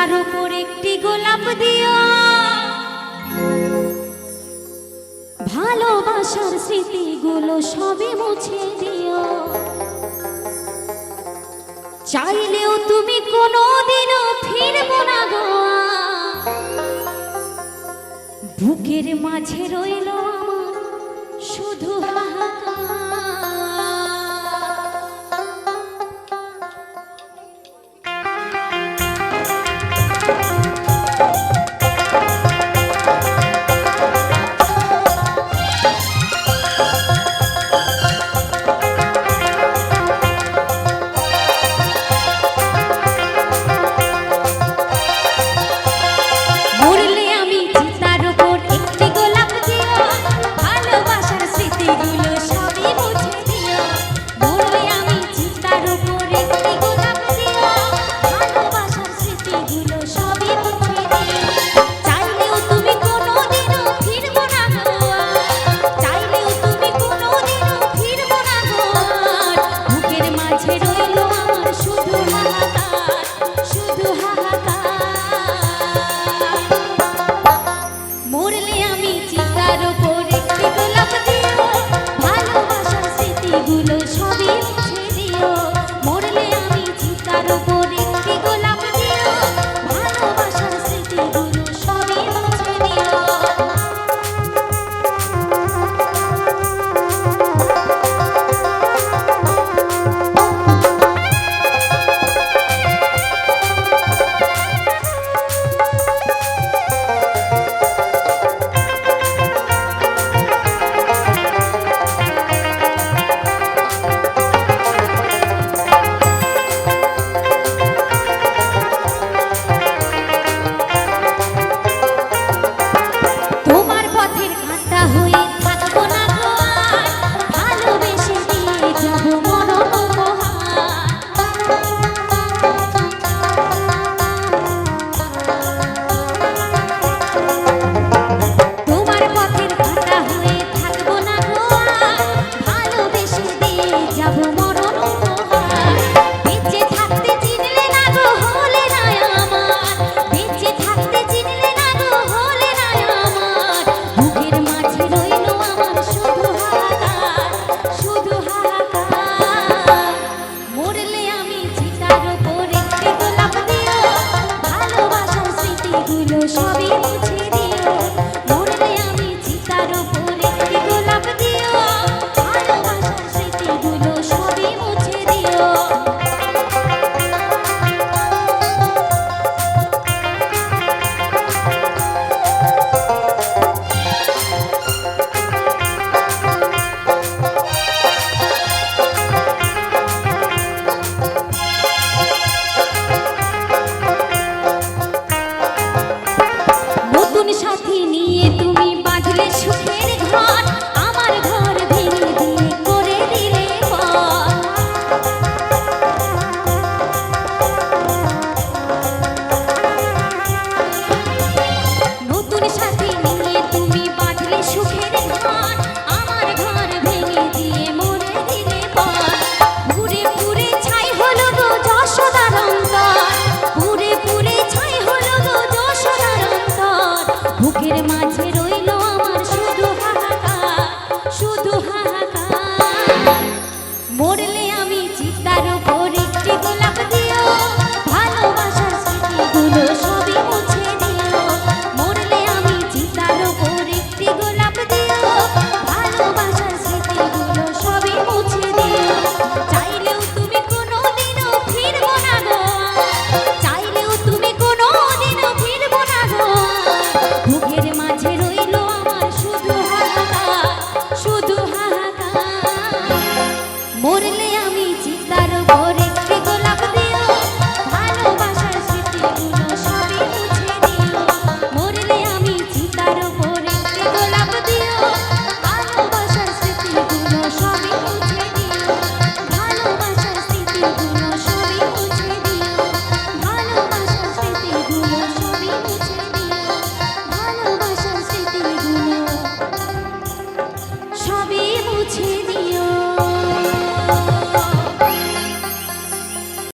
তার উপর একটি গোলাপ দিও। ভালোবাসার স্মৃতিগুলো সবে মুছে দিও। চাইলেও তুমি কোনোদিনও ফিরবো না গো। বুকের মাঝে রইল 有时候